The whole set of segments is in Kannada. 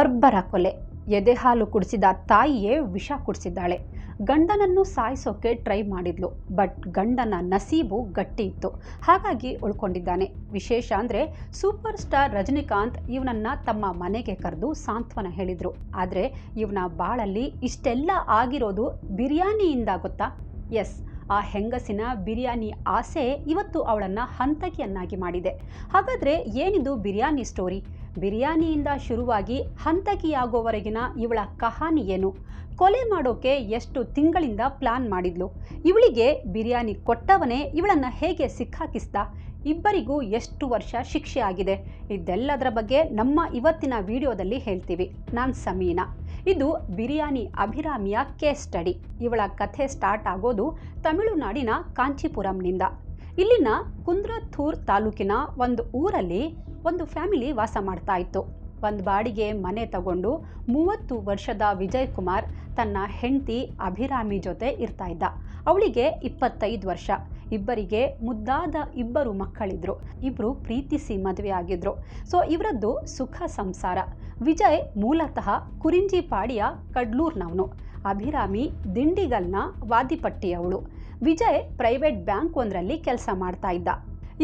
ಬರ್ಬರ ಕೊಲೆ. ಎದೆಹಾಲು ಕುಡಿಸಿದ ತಾಯಿಯೇ ವಿಷ ಕುಡಿಸಿದ್ದಾಳೆ. ಗಂಡನನ್ನು ಸಾಯಿಸೋಕೆ ಟ್ರೈ ಮಾಡಿದ್ಲು, ಬಟ್ ಗಂಡನ ನಸೀಬು ಗಟ್ಟಿ ಇತ್ತು. ಹಾಗಾಗಿ ಉಳ್ಕೊಂಡಿದ್ದಾನೆ. ವಿಶೇಷ ಅಂದರೆ ಸೂಪರ್ ಸ್ಟಾರ್ ರಜನಿಕಾಂತ್ ಇವನನ್ನ ತಮ್ಮ ಮನೆಗೆ ಕರೆದು ಸಾಂತ್ವನ ಹೇಳಿದರು. ಆದರೆ ಇವನ ಬಾಳಲ್ಲಿ ಇಷ್ಟೆಲ್ಲ ಆಗಿರೋದು ಬಿರಿಯಾನಿಯಿಂದ ಗೊತ್ತಾ? ಎಸ್, ಆ ಹೆಂಗಸಿನ ಬಿರಿಯಾನಿ ಆಸೆ ಇವತ್ತು ಅವಳನ್ನು ಹಂತಕಿಯನ್ನಾಗಿ ಮಾಡಿದೆ. ಹಾಗಾದರೆ ಏನಿದು ಬಿರಿಯಾನಿ ಸ್ಟೋರಿ? ಬಿರಿಯಾನಿಯಿಂದ ಶುರುವಾಗಿ ಹಂತಕಿಯಾಗೋವರೆಗಿನ ಇವಳ ಕಹಾನಿ ಏನು? ಕೊಲೆ ಮಾಡೋಕೆ ಎಷ್ಟು ತಿಂಗಳಿಂದ ಪ್ಲಾನ್ ಮಾಡಿದ್ಲು? ಇವಳಿಗೆ ಬಿರಿಯಾನಿ ಕೊಟ್ಟವನೇ ಇವಳನ್ನು ಹೇಗೆ ಸಿಕ್ಕಾಕಿಸ್ದ? ಇಬ್ಬರಿಗೂ ಎಷ್ಟು ವರ್ಷ ಶಿಕ್ಷೆ ಆಗಿದೆ? ಇದೆಲ್ಲದರ ಬಗ್ಗೆ ನಮ್ಮ ಇವತ್ತಿನ ವಿಡಿಯೋದಲ್ಲಿ ಹೇಳ್ತೀವಿ. ನಾನು ಸಮೀನಾ. ಇದು ಬಿರಿಯಾನಿ ಅಭಿರಾಮಿಯ ಕೇಸ್ ಸ್ಟಡಿ. ಇವಳ ಕಥೆ ಸ್ಟಾರ್ಟ್ ಆಗೋದು ತಮಿಳುನಾಡಿನ ಕಾಂಚೀಪುರಂನಿಂದ. ಇಲ್ಲಿನ ಕುಂದ್ರಥೂರ್ ತಾಲೂಕಿನ ಒಂದು ಊರಲ್ಲಿ ಒಂದು ಫ್ಯಾಮಿಲಿ ವಾಸ ಮಾಡ್ತಾ ಇತ್ತು. ಒಂದು ಬಾಡಿಗೆ ಮನೆ ತಗೊಂಡು ಮೂವತ್ತು ವರ್ಷದ ವಿಜಯ್ ಕುಮಾರ್ ತನ್ನ ಹೆಂಡತಿ ಅಭಿರಾಮಿ ಜೊತೆ ಇರ್ತಾ ಇದ್ದ. ಅವಳಿಗೆ ಇಪ್ಪತ್ತೈದು ವರ್ಷ. ಇಬ್ಬರಿಗೆ ಮುದ್ದಾದ ಇಬ್ಬರು ಮಕ್ಕಳಿದ್ರು. ಇಬ್ಬರು ಪ್ರೀತಿಸಿ ಮದುವೆ ಆಗಿದ್ರು. ಸೊ, ಇವರದ್ದು ಸುಖ ಸಂಸಾರ. ವಿಜಯ್ ಮೂಲತಃ ಕುರಿಂಜಿಪಾಡಿಯ ಕಡ್ಲೂರ್ನವನು. ಅಭಿರಾಮಿ, ದಿಂಡಿಗಲ್ನ ವಾದಿಪಟ್ಟಿಯವಳು. ವಿಜಯ್ ಪ್ರೈವೇಟ್ ಬ್ಯಾಂಕ್ ಒಂದರಲ್ಲಿ ಕೆಲಸ ಮಾಡ್ತಾ ಇದ್ದ.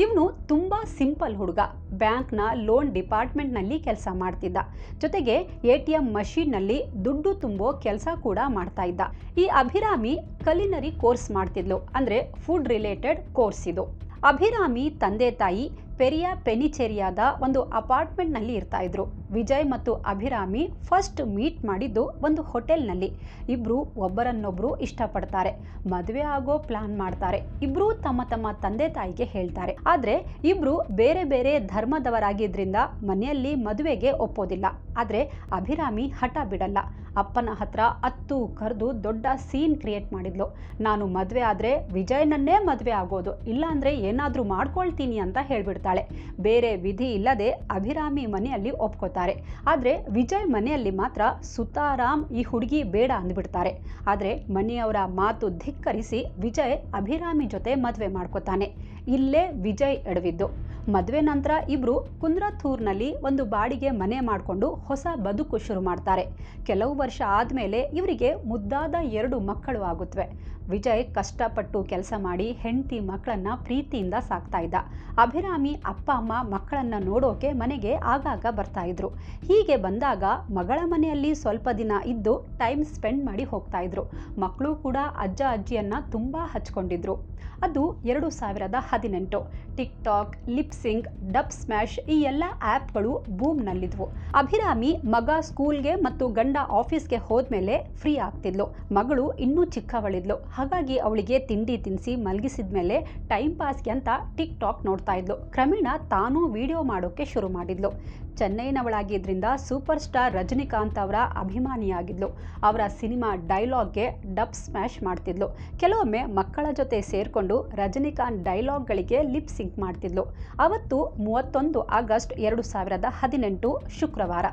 ಇವನು ತುಂಬ ಸಿಂಪಲ್ ಹುಡುಗ. ಬ್ಯಾಂಕ್ನ ಲೋನ್ ಡಿಪಾರ್ಟ್ಮೆಂಟ್ನಲ್ಲಿ ಕೆಲಸ ಮಾಡ್ತಿದ್ದ. ಜೊತೆಗೆ ಎ ಟಿ ಎಂ ಮಷೀನ್ನಲ್ಲಿ ದುಡ್ಡು ತುಂಬೋ ಕೆಲಸ ಕೂಡ ಮಾಡ್ತಾ ಇದ್ದ. ಈ ಅಭಿರಾಮಿ ಕಲಿನರಿ ಕೋರ್ಸ್ ಮಾಡ್ತಿದ್ಲು. ಅಂದರೆ ಫುಡ್ ರಿಲೇಟೆಡ್ ಕೋರ್ಸ್ ಇದು. ಅಭಿರಾಮಿ ತಂದೆ ತಾಯಿ ಪೆರಿಯಾ ಪೆನಿಚೆರಿಯಾದ ಒಂದು ಅಪಾರ್ಟ್ಮೆಂಟ್ನಲ್ಲಿ ಇರ್ತಾ ಇದ್ರು. ವಿಜಯ್ ಮತ್ತು ಅಭಿರಾಮಿ ಫಸ್ಟ್ ಮೀಟ್ ಮಾಡಿದ್ದು ಒಂದು ಹೋಟೆಲ್ನಲ್ಲಿ. ಇಬ್ಬರು ಒಬ್ಬರನ್ನೊಬ್ಬರು ಇಷ್ಟಪಡ್ತಾರೆ. ಮದುವೆ ಆಗೋ ಪ್ಲಾನ್ ಮಾಡ್ತಾರೆ. ಇಬ್ಬರೂ ತಮ್ಮ ತಮ್ಮ ತಂದೆ ತಾಯಿಗೆ ಹೇಳ್ತಾರೆ. ಆದರೆ ಇಬ್ಬರು ಬೇರೆ ಬೇರೆ ಧರ್ಮದವರಾಗಿದ್ದರಿಂದ ಮನೆಯಲ್ಲಿ ಮದುವೆಗೆ ಒಪ್ಪೋದಿಲ್ಲ. ಆದರೆ ಅಭಿರಾಮಿ ಹಠ ಬಿಡಲ್ಲ. ಅಪ್ಪನ ಹತ್ರ ಅತ್ತು ಕರೆದು ದೊಡ್ಡ ಸೀನ್ ಕ್ರಿಯೇಟ್ ಮಾಡಿದ್ಲು. ನಾನು ಮದುವೆ ಆದರೆ ವಿಜಯ್ನನ್ನೇ ಮದುವೆ ಆಗೋದು. ಇಲ್ಲಾಂದರೆ ಏನಾದರೂ ಮಾಡ್ಕೊಳ್ತೀನಿ ಅಂತ ಬೇರೆ ವಿಧಿ ಇಲ್ಲದೆ ಅಭಿರಾಮಿ ಮನೆಯಲ್ಲಿ ಒಪ್ಕೋತಾರೆ. ಆದರೆ ವಿಜಯ್ ಮನೆಯಲ್ಲಿ ಮಾತ್ರ ಸುತಾರಾಮ್ ಈ ಹುಡುಗಿ ಬೇಡ ಅಂದ್ಬಿಡ್ತಾರೆ. ಆದರೆ ಮನೆಯವರ ಮಾತು ಧಿಕ್ಕರಿಸಿ ವಿಜಯ್ ಅಭಿರಾಮಿ ಜೊತೆ ಮದುವೆ ಮಾಡ್ಕೋತಾನೆ. ಇಲ್ಲೇ ವಿಜಯ್ ಎಡವಿದ್ದು. ಮದುವೆ ನಂತರ ಇಬ್ಬರು ಕುಂದ್ರಥೂರ್ನಲ್ಲಿ ಒಂದು ಬಾಡಿಗೆ ಮನೆ ಮಾಡಿಕೊಂಡು ಹೊಸ ಬದುಕು ಶುರು ಮಾಡ್ತಾರೆ. ಕೆಲವು ವರ್ಷ ಆದಮೇಲೆ ಇವರಿಗೆ ಮುದ್ದಾದ ಎರಡು ಮಕ್ಕಳು ಆಗುತ್ತವೆ ವಿಜಯ್ ಕಷ್ಟಪಟ್ಟು ಕೆಲಸ ಮಾಡಿ ಹೆಂಡತಿ ಮಕ್ಕಳನ್ನ ಪ್ರೀತಿಯಿಂದ ಸಾಕ್ತಾ ಇದ್ದ. ಅಭಿರಾಮಿ ಅಪ್ಪ ಅಮ್ಮ ಮಕ್ಕಳನ್ನ ನೋಡೋಕೆ ಮನೆಗೆ ಆಗಾಗ ಬರ್ತಾ ಇದ್ರು. ಹೀಗೆ ಬಂದಾಗ ಮಗಳ ಮನೆಯಲ್ಲಿ ಸ್ವಲ್ಪ ದಿನ ಇದ್ದು ಟೈಮ್ ಸ್ಪೆಂಡ್ ಮಾಡಿ ಹೋಗ್ತಾ ಇದ್ರು. ಮಕ್ಕಳು ಕೂಡ ಅಜ್ಜ ಅಜ್ಜಿಯನ್ನ ತುಂಬಾ ಹಚ್ಕೊಂಡಿದ್ರು. ಅದು ಎರಡು ಸಾವಿರದ ಹದಿನೆಂಟು. TikTok lip syncing Dubsmash ಈ ಎಲ್ಲ ಆ್ಯಪ್ಗಳು ಬೂಮ್ನಲ್ಲಿದ್ವು. ಅಭಿರಾಮಿ ಮಗ ಸ್ಕೂಲ್ಗೆ ಮತ್ತು ಗಂಡ ಆಫೀಸ್ಗೆ ಹೋದ್ಮೇಲೆ ಫ್ರೀ ಆಗ್ತಿದ್ಲು. ಮಗಳು ಇನ್ನೂ ಚಿಕ್ಕವಳಿದ್ಲು. ಹಾಗಾಗಿ ಅವಳಿಗೆ ತಿಂಡಿ ತಿನ್ನಿಸಿ ಮಲಗಿಸಿದ್ಮೇಲೆ ಟೈಮ್ ಪಾಸ್ಗೆ ಅಂತ ಟಿಕ್ ಟಾಕ್ ನೋಡ್ತಾ ಇದ್ಲು. ಕ್ರಮೇಣ ತಾನೂ ವಿಡಿಯೋ ಮಾಡೋಕ್ಕೆ ಶುರು ಮಾಡಿದ್ಲು. ಚೆನ್ನೈನವಳಾಗಿದ್ದರಿಂದ ಸೂಪರ್ ಸ್ಟಾರ್ ರಜನಿಕಾಂತ್ ಅವರ ಅಭಿಮಾನಿಯಾಗಿದ್ಲು. ಅವರ ಸಿನಿಮಾ ಡೈಲಾಗ್ಗೆ ಡಬ್ ಸ್ಮ್ಯಾಶ್ ಮಾಡ್ತಿದ್ಲು. ಕೆಲವೊಮ್ಮೆ ಮಕ್ಕಳ ಜೊತೆ ಸೇರಿಕೊಂಡು ರಜನಿಕಾಂತ್ ಡೈಲಾಗ್ಗಳಿಗೆ ಲಿಪ್ ಸಿಂಕ್ ಮಾಡ್ತಿದ್ಲು. ಅವತ್ತು ಮೂವತ್ತೊಂದು ಆಗಸ್ಟ್ ಎರಡು ಸಾವಿರದ ಹದಿನೆಂಟು ಶುಕ್ರವಾರ.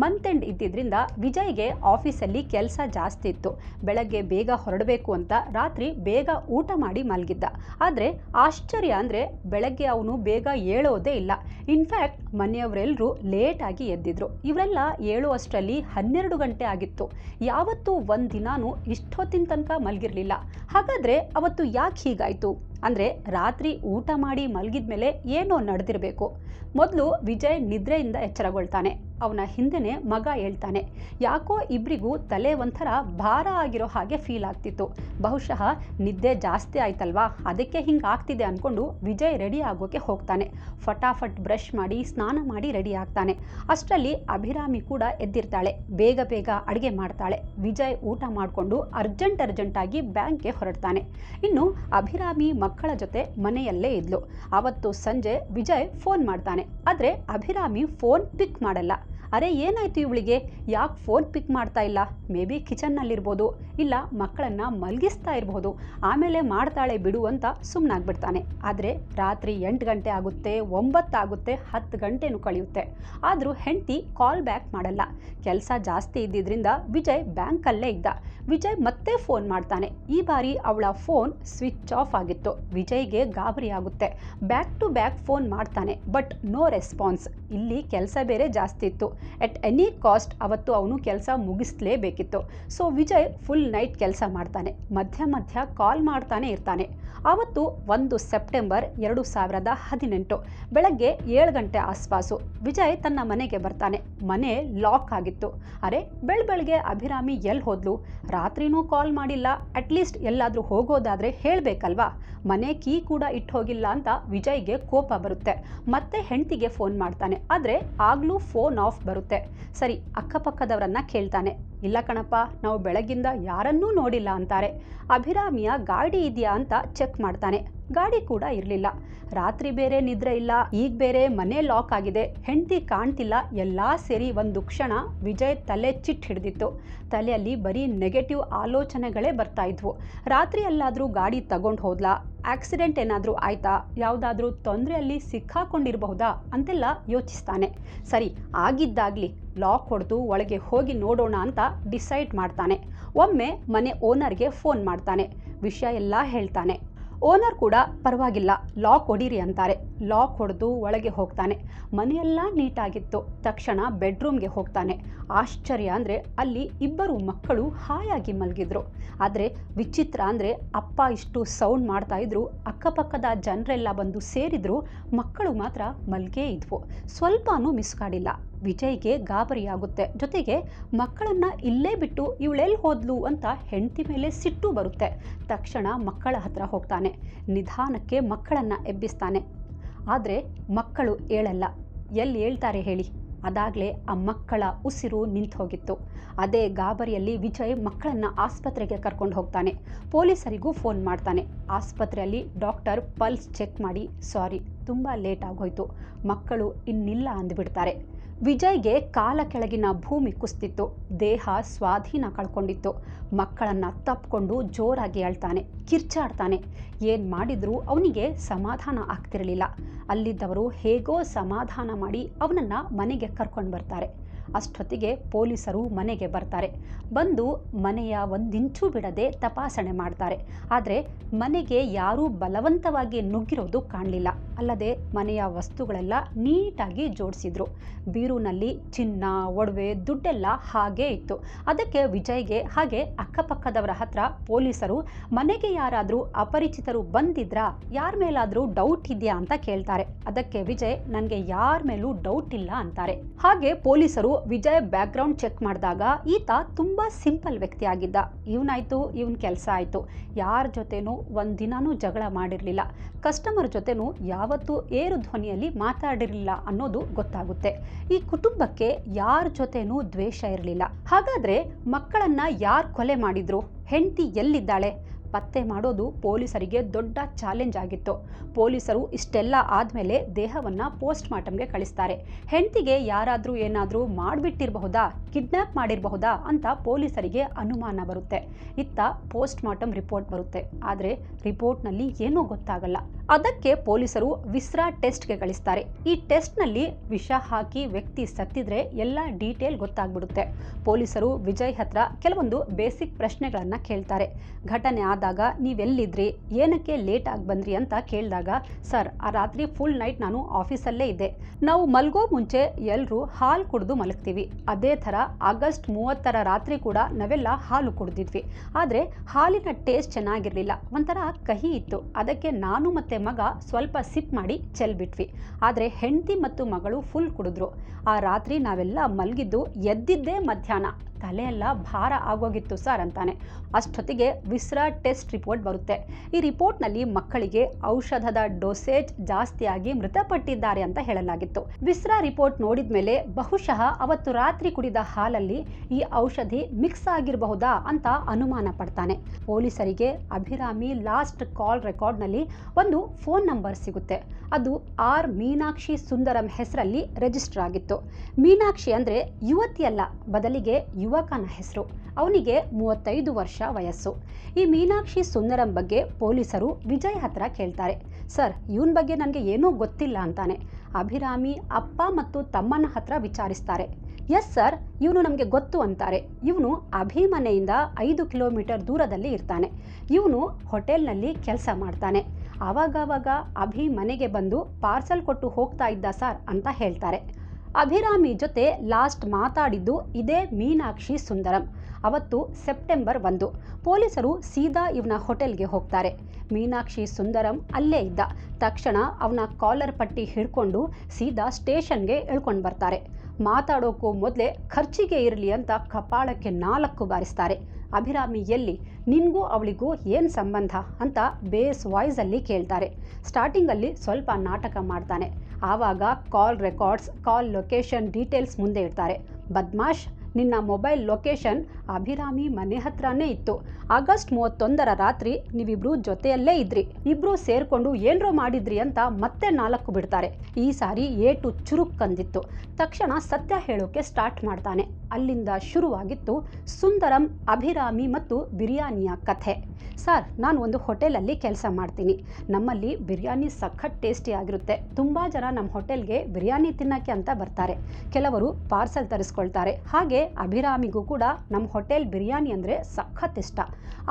ಮಂತ್ ಎಂಡ್ ಇದ್ದಿದ್ರಿಂದ ವಿಜಯ್ಗೆ ಆಫೀಸಲ್ಲಿ ಕೆಲಸ ಜಾಸ್ತಿ ಇತ್ತು. ಬೆಳಗ್ಗೆ ಬೇಗ ಹೊರಡಬೇಕು ಅಂತ ರಾತ್ರಿ ಬೇಗ ಊಟ ಮಾಡಿ ಮಲಗಿದ್ದ. ಆದರೆ ಆಶ್ಚರ್ಯ ಅಂದರೆ ಬೆಳಗ್ಗೆ ಅವನು ಬೇಗ ಏಳೋದೇ ಇಲ್ಲ. ಇನ್ಫ್ಯಾಕ್ಟ್ ಮನೆಯವರೆಲ್ಲರೂ ಲೇಟಾಗಿ ಎದ್ದಿದ್ರು. ಇವರೆಲ್ಲ ಏಳುವಷ್ಟರಲ್ಲಿ ಹನ್ನೆರಡು ಗಂಟೆ ಆಗಿತ್ತು. ಯಾವತ್ತೂ ಒಂದು ದಿನಾನೂ ಇಷ್ಟೊತ್ತಿನ ತನಕ ಮಲಗಿರಲಿಲ್ಲ. ಹಾಗಾದರೆ ಅವತ್ತು ಯಾಕೆ ಹೀಗಾಯಿತು? ಅಂದರೆ ರಾತ್ರಿ ಊಟ ಮಾಡಿ ಮಲಗಿದ ಮೇಲೆ ಏನೋ ನಡೆದಿರಬೇಕು. ಮೊದಲು ವಿಜಯ್ ನಿದ್ರೆಯಿಂದ ಎಚ್ಚರಗೊಳ್ತಾನೆ. ಅವನ ಹಿಂದೆನೇ ಮಗ ಹೇಳ್ತಾನೆ. ಯಾಕೋ ಇಬ್ಬರಿಗೂ ತಲೆ ಒಂಥರ ಭಾರ ಆಗಿರೋ ಹಾಗೆ ಫೀಲ್ ಆಗ್ತಿತ್ತು. ಬಹುಶಃ ನಿದ್ದೆ ಜಾಸ್ತಿ ಆಯ್ತಲ್ವಾ? ಅದಕ್ಕೆ ಹಿಂಗೆ ಆಗ್ತಿದೆ ಅಂದ್ಕೊಂಡು ವಿಜಯ್ ರೆಡಿ ಆಗೋಕೆ ಹೋಗ್ತಾನೆ. ಫಟಾಫಟ್ ಬ್ರಷ್ ಮಾಡಿ, ಸ್ನಾನ ಮಾಡಿ ರೆಡಿ ಆಗ್ತಾನೆ. ಅಷ್ಟರಲ್ಲಿ ಅಭಿರಾಮಿ ಕೂಡ ಎದ್ದಿರ್ತಾಳೆ. ಬೇಗ ಬೇಗ ಅಡುಗೆ ಮಾಡ್ತಾಳೆ. ವಿಜಯ್ ಊಟ ಮಾಡಿಕೊಂಡು ಅರ್ಜೆಂಟ್ ಅರ್ಜೆಂಟಾಗಿ ಬ್ಯಾಂಕ್ಗೆ ಹೊರಡ್ತಾನೆ. ಇನ್ನು ಅಭಿರಾಮಿ ಮಕ್ಕಳ ಜೊತೆ ಮನೆಯಲ್ಲೇ ಇದ್ಲು. ಅವತ್ತು ಸಂಜೆ ವಿಜಯ್ ಫೋನ್ ಮಾಡ್ತಾನೆ. ಆದರೆ ಅಭಿರಾಮಿ ಫೋನ್ ಪಿಕ್ ಮಾಡಲ್ಲ. ಅರೆ, ಏನಾಯಿತು ಇವಳಿಗೆ? ಯಾಕೆ ಫೋನ್ ಪಿಕ್ ಮಾಡ್ತಾ ಇಲ್ಲ? ಮೇ ಬಿ ಕಿಚನ್ನಲ್ಲಿರ್ಬೋದು, ಇಲ್ಲ ಮಕ್ಕಳನ್ನು ಮಲಗಿಸ್ತಾ ಇರಬಹುದು ಆಮೇಲೆ ಮಾಡ್ತಾಳೆ ಬಿಡು ಅಂತ ಸುಮ್ಮನಾಗ್ಬಿಡ್ತಾನೆ ಆದರೆ ರಾತ್ರಿ ಎಂಟು ಗಂಟೆ ಆಗುತ್ತೆ ಒಂಬತ್ತಾಗುತ್ತೆ ಹತ್ತು ಗಂಟೆನೂ ಕಳೆಯುತ್ತೆ. ಆದರೂ ಹೆಂಡತಿ ಕಾಲ್ ಬ್ಯಾಕ್ ಮಾಡಲ್ಲ. ಕೆಲಸ ಜಾಸ್ತಿ ಇದ್ದಿದ್ದರಿಂದ ವಿಜಯ್ ಬ್ಯಾಂಕಲ್ಲೇ ಇದ್ದ. ವಿಜಯ್ ಮತ್ತೆ ಫೋನ್ ಮಾಡ್ತಾನೆ. ಈ ಬಾರಿ ಅವಳ ಫೋನ್ ಸ್ವಿಚ್ ಆಫ್ ಆಗಿತ್ತು. ವಿಜಯ್ಗೆ ಗಾಬರಿ ಆಗುತ್ತೆ ಬ್ಯಾಕ್ ಟು ಬ್ಯಾಕ್ ಫೋನ್ ಮಾಡ್ತಾನೆ, ಬಟ್ ನೋ ರೆಸ್ಪಾನ್ಸ್. ಇಲ್ಲಿ ಕೆಲಸ ಬೇರೆ ಜಾಸ್ತಿ ಇತ್ತು. ಎಟ್ ಎನಿ ಕಾಸ್ಟ್ ಅವತ್ತು ಅವನು ಕೆಲಸ ಮುಗಿಸ್ಲೇಬೇಕಿತ್ತು. ಸೊ ವಿಜಯ್ ಫುಲ್ ನೈಟ್ ಕೆಲಸ ಮಾಡ್ತಾನೆ. ಮಧ್ಯ ಮಧ್ಯ ಕಾಲ್ ಮಾಡ್ತಾನೆ ಇರ್ತಾನೆ. ಆವತ್ತು ಒಂದು ಸೆಪ್ಟೆಂಬರ್ ಎರಡು ಸಾವಿರದ ಹದಿನೆಂಟು. ಬೆಳಗ್ಗೆ ಏಳು ಗಂಟೆ ಆಸ್ಪಾಸು. ವಿಜಯ್ ತನ್ನ ಮನೆಗೆ ಬರ್ತಾನೆ. ಮನೆ ಲಾಕ್ ಆಗಿತ್ತು. ಅರೆ, ಬೆಳ್ ಬೆಳಗ್ಗೆ ಅಭಿರಾಮಿ ಎಲ್ಲಿ ಹೋದ್ಲು? ರಾತ್ರಿನೂ ಕಾಲ್ ಮಾಡಿಲ್ಲ. ಅಟ್ಲೀಸ್ಟ್ ಎಲ್ಲಾದರೂ ಹೋಗೋದಾದರೆ ಹೇಳಬೇಕಲ್ವಾ? ಮನೆ ಕೀ ಕೂಡ ಇಟ್ಟು ಹೋಗಿಲ್ಲ ಅಂತ ವಿಜಯ್ಗೆ ಕೋಪ ಬರುತ್ತೆ. ಮತ್ತೆ ಹೆಂಡತಿಗೆ ಫೋನ್ ಮಾಡ್ತಾನೆ. ಆದರೆ ಆಗಲೂ ಫೋನ್ ಆಫ್ ಬರುತ್ತೆ. ಸರಿ, ಅಕ್ಕಪಕ್ಕದವರನ್ನ ಕೇಳ್ತಾನೆ. ಇಲ್ಲ ಕಣಪ್ಪ, ನಾವು ಬೆಳಗಿಂದ ಯಾರನ್ನೂ ನೋಡಿಲ್ಲ ಅಂತಾರೆ. ಅಭಿರಾಮಿಯ ಗಾಡಿ ಇದೆಯಾ ಅಂತ ಚೆಕ್ ಮಾಡ್ತಾನೆ. ಗಾಡಿ ಕೂಡ ಇರಲಿಲ್ಲ. ರಾತ್ರಿ ಬೇರೆ ನಿದ್ರೆ ಇಲ್ಲ. ಈಗ ಬೇರೆ ಮನೆ ಲಾಕ್ ಆಗಿದೆ. ಹೆಂಡತಿ ಕಾಣ್ತಿಲ್ಲ. ಎಲ್ಲ ಸೇರಿ ಒಂದು ಕ್ಷಣ ವಿಜಯ್ ತಲೆ ಚಿಟ್ ಹಿಡಿದಿತ್ತು. ತಲೆಯಲ್ಲಿ ಬರೀ ನೆಗೆಟಿವ್ ಆಲೋಚನೆಗಳೇ ಬರ್ತಾ ಇದ್ವು. ರಾತ್ರಿ ಎಲ್ಲಾದರೂ ಗಾಡಿ ತಗೊಂಡು ಹೋದ್ಲಾ. ಆಕ್ಸಿಡೆಂಟ್ ಏನಾದರೂ ಆಯ್ತಾ? ಯಾವುದಾದ್ರೂ ತೊಂದರೆಯಲ್ಲಿ ಸಿಕ್ಕಾಕೊಂಡಿರಬಹುದಾ? ಅಂತೆಲ್ಲ ಯೋಚಿಸ್ತಾನೆ. ಸರಿ, ಆಗಿದ್ದಾಗಲಿ ಲಾಕ್ ಹೊಡೆದು ಒಳಗೆ ಹೋಗಿ ನೋಡೋಣ ಅಂತ ಡಿಸೈಡ್ ಮಾಡ್ತಾನೆ. ಒಮ್ಮೆ ಮನೆ ಓನರ್ಗೆ ಫೋನ್ ಮಾಡ್ತಾನೆ. ವಿಷಯ ಎಲ್ಲ ಹೇಳ್ತಾನೆ. ಓನರ್ ಕೂಡ ಪರವಾಗಿಲ್ಲ ಲಾಕ್ ಹೊಡೀರಿ ಅಂತಾರೆ. ಲಾಕ್ ಹೊಡೆದು ಒಳಗೆ ಹೋಗ್ತಾನೆ. ಮನೆಯೆಲ್ಲ ನೀಟಾಗಿತ್ತು. ತಕ್ಷಣ ಬೆಡ್ರೂಮ್ಗೆ ಹೋಗ್ತಾನೆ. ಆಶ್ಚರ್ಯ ಅಂದರೆ ಅಲ್ಲಿ ಇಬ್ಬರು ಮಕ್ಕಳು ಹಾಯಾಗಿ ಮಲಗಿದ್ರು. ಆದರೆ ವಿಚಿತ್ರ ಅಂದರೆ ಅಪ್ಪ ಇಷ್ಟು ಸೌಂಡ್ ಮಾಡ್ತಾ ಇದ್ರು, ಅಕ್ಕಪಕ್ಕದ ಜನರೆಲ್ಲ ಬಂದು ಸೇರಿದ್ರು, ಮಕ್ಕಳು ಮಾತ್ರ ಮಲ್ಗೇ ಇದ್ವು. ಸ್ವಲ್ಪನೂ ಮಿಸ್ ಕಾಡಿಲ್ಲ. ವಿಜಯ್ಗೆ ಗಾಬರಿಯಾಗುತ್ತೆ. ಜೊತೆಗೆ ಮಕ್ಕಳನ್ನು ಇಲ್ಲೇ ಬಿಟ್ಟು ಇವಳೆಲ್ಲಿ ಹೋದ್ಲು ಅಂತ ಹೆಂಡತಿ ಮೇಲೆ ಸಿಟ್ಟು ಬರುತ್ತೆ. ತಕ್ಷಣ ಮಕ್ಕಳ ಹತ್ರ ಹೋಗ್ತಾನೆ. ನಿಧಾನಕ್ಕೆ ಮಕ್ಕಳನ್ನು ಎಬ್ಬಿಸ್ತಾನೆ. ಆದರೆ ಮಕ್ಕಳು ಏಳಲ್ಲ ಎಲ್ಲಿ ಹೇಳ್ತಾರೆ ಹೇಳಿ. ಅದಾಗಲೇ ಆ ಮಕ್ಕಳ ಉಸಿರು ನಿಂತು ಹೋಗಿತ್ತು. ಅದೇ ಗಾಬರಿಯಲ್ಲಿ ವಿಜಯ್ ಮಕ್ಕಳನ್ನು ಆಸ್ಪತ್ರೆಗೆ ಕರ್ಕೊಂಡು ಹೋಗ್ತಾನೆ. ಪೊಲೀಸರಿಗೂ ಫೋನ್ ಮಾಡ್ತಾನೆ. ಆಸ್ಪತ್ರೆಯಲ್ಲಿ ಡಾಕ್ಟರ್ ಪಲ್ಸ್ ಚೆಕ್ ಮಾಡಿ, ಸಾರಿ, ತುಂಬ ಲೇಟ್ ಆಗೋಯ್ತು. ಮಕ್ಕಳು ಇನ್ನಿಲ್ಲ ಅಂದ್ಬಿಡ್ತಾರೆ. ವಿಜಯ್ಗೆ ಕಾಲ ಕೆಳಗಿನ ಭೂಮಿ ಕುಸ್ತಿತ್ತು. ದೇಹ ಸ್ವಾಧೀನ ಕಳ್ಕೊಂಡಿತ್ತು. ಮಕ್ಕಳನ್ನು ತಪ್ಪಿಕೊಂಡು ಜೋರಾಗಿ ಅಳ್ತಾನೆ, ಕಿರ್ಚಾಡ್ತಾನೆ. ಏನು ಮಾಡಿದರೂ ಅವನಿಗೆ ಸಮಾಧಾನ ಆಗ್ತಿರಲಿಲ್ಲ. ಅಲ್ಲಿದ್ದವರು ಹೇಗೋ ಸಮಾಧಾನ ಮಾಡಿ ಅವನನ್ನು ಮನೆಗೆ ಕರ್ಕೊಂಡು ಬರ್ತಾರೆ. ಅಷ್ಟೊತ್ತಿಗೆ ಪೊಲೀಸರು ಮನೆಗೆ ಬರ್ತಾರೆ. ಬಂದು ಮನೆಯ ಒಂದಿಂಚು ಬಿಡದೆ ತಪಾಸಣೆ ಮಾಡ್ತಾರೆ. ಆದರೆ ಮನೆಗೆ ಯಾರೂ ಬಲವಂತವಾಗಿ ನುಗ್ಗಿರೋದು ಕಾಣಲಿಲ್ಲ. ಅಲ್ಲದೆ ಮನೆಯ ವಸ್ತುಗಳೆಲ್ಲ ನೀಟಾಗಿ ಜೋಡಿಸಿದ್ರು. ಬೀರುನಲ್ಲಿ ಚಿನ್ನ, ಒಡವೆ, ದುಡ್ಡೆಲ್ಲ ಹಾಗೇ ಇತ್ತು. ಅದಕ್ಕೆ ವಿಜಯ್ಗೆ ಹಾಗೆ ಅಕ್ಕಪಕ್ಕದವರ ಹತ್ರ ಪೊಲೀಸರು, ಮನೆಗೆ ಯಾರಾದರೂ ಅಪರಿಚಿತರು ಬಂದಿದ್ರಾ? ಯಾರ ಮೇಲಾದರೂ ಡೌಟ್ ಇದೆಯಾ? ಅಂತ ಕೇಳ್ತಾರೆ. ಅದಕ್ಕೆ ವಿಜಯ್ ನನಗೆ ಯಾರ ಮೇಲೂ ಡೌಟ್ ಇಲ್ಲ ಅಂತಾರೆ. ಹಾಗೆ ಪೊಲೀಸರು ವಿಜಯ್ ಬ್ಯಾಕ್ಗ್ರೌಂಡ್ ಚೆಕ್ ಮಾಡಿದಾಗ ಈತ ತುಂಬ ಸಿಂಪಲ್ ವ್ಯಕ್ತಿ ಆಗಿದ್ದ ಇವನಾಯ್ತು, ಇವನ ಕೆಲಸ ಆಯಿತು. ಯಾರ ಜೊತೆನೂ ಒಂದು ದಿನಾನೂ ಜಗಳ ಮಾಡಿರಲಿಲ್ಲ. ಕಸ್ಟಮರ್ ಜೊತೆನೂ ಯಾವತ್ತೂ ಏರು ಧ್ವನಿಯಲ್ಲಿ ಮಾತಾಡಿರಲಿಲ್ಲ ಅನ್ನೋದು ಗೊತ್ತಾಗುತ್ತೆ. ಈ ಕುಟುಂಬಕ್ಕೆ ಯಾರ ಜೊತೆನೂ ದ್ವೇಷ ಇರಲಿಲ್ಲ. ಹಾಗಾದರೆ ಮಕ್ಕಳನ್ನು ಯಾರು ಕೊಲೆ ಮಾಡಿದ್ರು? ಹೆಂಡತಿ ಎಲ್ಲಿದ್ದಾಳೆ? ಪತ್ತೆ ಮಾಡೋದು ಪೊಲೀಸರಿಗೆ ದೊಡ್ಡ ಚಾಲೆಂಜ್ ಆಗಿತ್ತು. ಪೊಲೀಸರು ಇಷ್ಟೆಲ್ಲ ಆದಮೇಲೆ ದೇಹವನ್ನು ಪೋಸ್ಟ್ ಮಾರ್ಟಮ್ಗೆ ಕಳಿಸ್ತಾರೆ. ಹೆಂಡತಿಗೆ ಯಾರಾದರೂ ಏನಾದರೂ ಮಾಡಿಬಿಟ್ಟಿರಬಹುದಾ ಕಿಡ್ನ್ಯಾಪ್ ಮಾಡಿರಬಹುದಾ ಅಂತ ಪೊಲೀಸರಿಗೆ ಅನುಮಾನ ಬರುತ್ತೆ. ಇತ್ತ ಪೋಸ್ಟ್ ಮಾರ್ಟಮ್ ರಿಪೋರ್ಟ್ ಬರುತ್ತೆ. ಆದರೆ ರಿಪೋರ್ಟ್ನಲ್ಲಿ ಏನೂ ಗೊತ್ತಾಗಲ್ಲ. ಅದಕ್ಕೆ ಪೊಲೀಸರು ವಿಸ್ರಾ ಟೆಸ್ಟ್ಗೆ ಕಳಿಸ್ತಾರೆ. ಈ ಟೆಸ್ಟ್ನಲ್ಲಿ ವಿಷ ಹಾಕಿ ವ್ಯಕ್ತಿ ಸತ್ತಿದ್ರೆ ಎಲ್ಲ ಡೀಟೇಲ್ ಗೊತ್ತಾಗ್ಬಿಡುತ್ತೆ. ಪೊಲೀಸರು ವಿಜಯ್ ಹತ್ರ ಕೆಲವೊಂದು ಬೇಸಿಕ್ ಪ್ರಶ್ನೆಗಳನ್ನು ಕೇಳ್ತಾರೆ. ಘಟನೆ ಆದಾಗ ನೀವೆಲ್ಲಿದ್ರಿ? ಏನಕ್ಕೆ ಲೇಟ್ ಆಗಿ ಬಂದ್ರಿ ಅಂತ ಕೇಳಿದಾಗ, ಸರ್, ಆ ರಾತ್ರಿ ಫುಲ್ ನೈಟ್ ನಾನು ಆಫೀಸಲ್ಲೇ ಇದ್ದೆ. ನಾವು ಮಲ್ಗೋ ಮುಂಚೆ ಎಲ್ಲರೂ ಹಾಲು ಕುಡಿದು ಮಲಗ್ತೀವಿ. ಅದೇ ಥರ ಆಗಸ್ಟ್ ಮೂವತ್ತರ ರಾತ್ರಿ ಕೂಡ ನಾವೆಲ್ಲ ಹಾಲು ಕುಡಿದಿದ್ವಿ. ಆದರೆ ಹಾಲಿನ ಟೇಸ್ಟ್ ಚೆನ್ನಾಗಿರಲಿಲ್ಲ. ಒಂಥರ ಕಹಿ ಇತ್ತು. ಅದಕ್ಕೆ ನಾನು ಮತ್ತು ಮಗ ಸ್ವಲ್ಪ ಸಿಪ್ ಮಾಡಿ ಚೆಲ್ಬಿಟ್ವಿ ಆದರೆ ಹೆಂಡತಿ ಮತ್ತು ಮಗಳು ಫುಲ್ ಕುಡಿದ್ರು. ಆ ರಾತ್ರಿ ನಾವೆಲ್ಲ ಮಲಗಿದ್ದು ಎದ್ದಿದ್ದೇ ಮಧ್ಯಾಹ್ನ. ತಲೆಯೆಲ್ಲ ಭಾರ ಆಗೋಗಿತ್ತು ಸರ್ ಅಂತಾನೆ. ಅಷ್ಟೊತ್ತಿಗೆ ವಿಸ್ರಾ ಟೆಸ್ಟ್ ರಿಪೋರ್ಟ್ ಬರುತ್ತೆ. ಈ ರಿಪೋರ್ಟ್ನಲ್ಲಿ ಮಕ್ಕಳಿಗೆ ಔಷಧದ ಡೋಸೇಜ್ ಜಾಸ್ತಿಯಾಗಿ ಮೃತಪಟ್ಟಿದ್ದಾರೆ ಅಂತ ಹೇಳಲಾಗಿತ್ತು. ವಿಸ್ರಾ ರಿಪೋರ್ಟ್ ನೋಡಿದ ಮೇಲೆ ಬಹುಶಃ ಅವತ್ತು ರಾತ್ರಿ ಕುಡಿದ ಹಾಲಲ್ಲಿ ಈ ಔಷಧಿ ಮಿಕ್ಸ್ ಆಗಿರಬಹುದಾ ಅಂತ ಅನುಮಾನ ಪಡ್ತಾನೆ. ಪೊಲೀಸರಿಗೆ ಅಭಿರಾಮಿ ಲಾಸ್ಟ್ ಕಾಲ್ ರೆಕಾರ್ಡ್ನಲ್ಲಿ ಒಂದು ಫೋನ್ ನಂಬರ್ ಸಿಗುತ್ತೆ. ಅದು ಆರ್ ಮೀನಾಕ್ಷಿ ಸುಂದರಂ ಹೆಸರಲ್ಲಿ ರಿಜಿಸ್ಟರ್ ಆಗಿತ್ತು. ಮೀನಾಕ್ಷಿ ಅಂದರೆ ಯುವತಿಯಲ್ಲ, ಬದಲಿಗೆ ಯುವಕನ ಹೆಸರು. ಅವನಿಗೆ ಮೂವತ್ತೈದು ವರ್ಷ ವಯಸ್ಸು. ಈ ಮೀನಾಕ್ಷಿ ಸುಂದರಂ ಬಗ್ಗೆ ಪೊಲೀಸರು ವಿಜಯ್ ಹತ್ರ ಕೇಳ್ತಾರೆ. ಸರ್, ಇವನ ಬಗ್ಗೆ ನನಗೆ ಏನೂ ಗೊತ್ತಿಲ್ಲ ಅಂತಾನೆ. ಅಭಿರಾಮಿ, ಅಪ್ಪ ಮತ್ತು ತಮ್ಮನ ಹತ್ರ ವಿಚಾರಿಸ್ತಾರೆ. ಎಸ್ ಸರ್, ಇವನು ನಮಗೆ ಗೊತ್ತು ಅಂತಾರೆ. ಇವನು ಅಭಿಮನೆಯಿಂದ ಐದು ಕಿಲೋಮೀಟರ್ ದೂರದಲ್ಲಿ ಇರ್ತಾನೆ. ಇವನು ಹೋಟೆಲ್ನಲ್ಲಿ ಕೆಲಸ ಮಾಡ್ತಾನೆ. ಆವಾಗವಾಗ ಅಭಿ ಮನೆಗೆ ಬಂದು ಪಾರ್ಸಲ್ ಕೊಟ್ಟು ಹೋಗ್ತಾ ಇದ್ದ ಸರ್ ಅಂತ ಹೇಳ್ತಾರೆ. ಅಭಿರಾಮಿ ಜೊತೆ ಲಾಸ್ಟ್ ಮಾತಾಡಿದ್ದು ಇದೇ ಮೀನಾಕ್ಷಿ ಸುಂದರಂ. ಅವತ್ತು ಸೆಪ್ಟೆಂಬರ್ ಒಂದು. ಪೊಲೀಸರು ಸೀದಾ ಇವನ ಹೋಟೆಲ್ಗೆ ಹೋಗ್ತಾರೆ. ಮೀನಾಕ್ಷಿ ಸುಂದರಂ ಅಲ್ಲೇ ಇದ್ದ. ತಕ್ಷಣ ಅವನ ಕಾಲರ್ ಪಟ್ಟಿ ಹಿಡ್ಕೊಂಡು ಸೀದಾ ಸ್ಟೇಷನ್ಗೆ ಎಳ್ಕೊಂಡು ಬರ್ತಾರೆ. ಮಾತಾಡೋಕ್ಕೂ ಮೊದಲೇ ಖರ್ಚಿಗೆ ಇರಲಿ ಅಂತ ಕಪಾಳಕ್ಕೆ ನಾಲ್ಕು ಬಾರಿಸ್ತಾರೆ. ಅಭಿರಾಮಿ ಎಲ್ಲಿ? ನಿನಗೂ ಅವಳಿಗೂ ಏನು ಸಂಬಂಧ? ಅಂತ ಬೇಸ್ ವಾಯ್ಸಲ್ಲಿ ಕೇಳ್ತಾರೆ. ಸ್ಟಾರ್ಟಿಂಗಲ್ಲಿ ಸ್ವಲ್ಪ ನಾಟಕ ಮಾಡ್ತಾನೆ. ಆವಾಗ call records, call location details ಮುಂದೆ ಇಡ್ತಾರೆ. ಬದ್ಮಾಶ್, ನಿನ್ನ ಮೊಬೈಲ್ ಲೊಕೇಶನ್ ಅಭಿರಾಮಿ ಮನೆ ಹತ್ರನೇ ಇತ್ತು. ಆಗಸ್ಟ್ ಮೂವತ್ತೊಂದರ ರಾತ್ರಿ ನೀವಿಬ್ರು ಜೊತೆಯಲ್ಲೇ ಇದ್ರಿ. ಇಬ್ರು ಸೇರ್ಕೊಂಡು ಏನರೋ ಮಾಡಿದ್ರಿ ಅಂತ ಮತ್ತೆ ನಾಲ್ಕು ಬಿಡ್ತಾರೆ. ಈ ಸಾರಿ ಏಟು ಚುರುಕ್ ಅಂದಿತ್ತು. ತಕ್ಷಣ ಸತ್ಯ ಹೇಳೋಕೆ ಸ್ಟಾರ್ಟ್ ಮಾಡ್ತಾನೆ. ಅಲ್ಲಿಂದ ಶುರುವಾಗಿತ್ತು ಸುಂದರಂ, ಅಭಿರಾಮಿ ಮತ್ತು ಬಿರಿಯಾನಿಯ ಕಥೆ. ಸರ್, ನಾನು ಒಂದು ಹೋಟೆಲಲ್ಲಿ ಕೆಲಸ ಮಾಡ್ತೀನಿ. ನಮ್ಮಲ್ಲಿ ಬಿರಿಯಾನಿ ಸಖತ್ ಟೇಸ್ಟಿ ಆಗಿರುತ್ತೆ. ತುಂಬ ಜನ ನಮ್ಮ ಹೋಟೆಲ್ಗೆ ಬಿರಿಯಾನಿ ತಿನ್ನೋಕ್ಕೆ ಅಂತ ಬರ್ತಾರೆ. ಕೆಲವರು ಪಾರ್ಸೆಲ್ ತರಿಸ್ಕೊಳ್ತಾರೆ. ಹಾಗೆ ಅಭಿರಾಮಿಗೂ ಕೂಡ ನಮ್ಮ ಹೋಟೆಲ್ ಬಿರಿಯಾನಿ ಅಂದರೆ ಸಖತ್ ಇಷ್ಟ.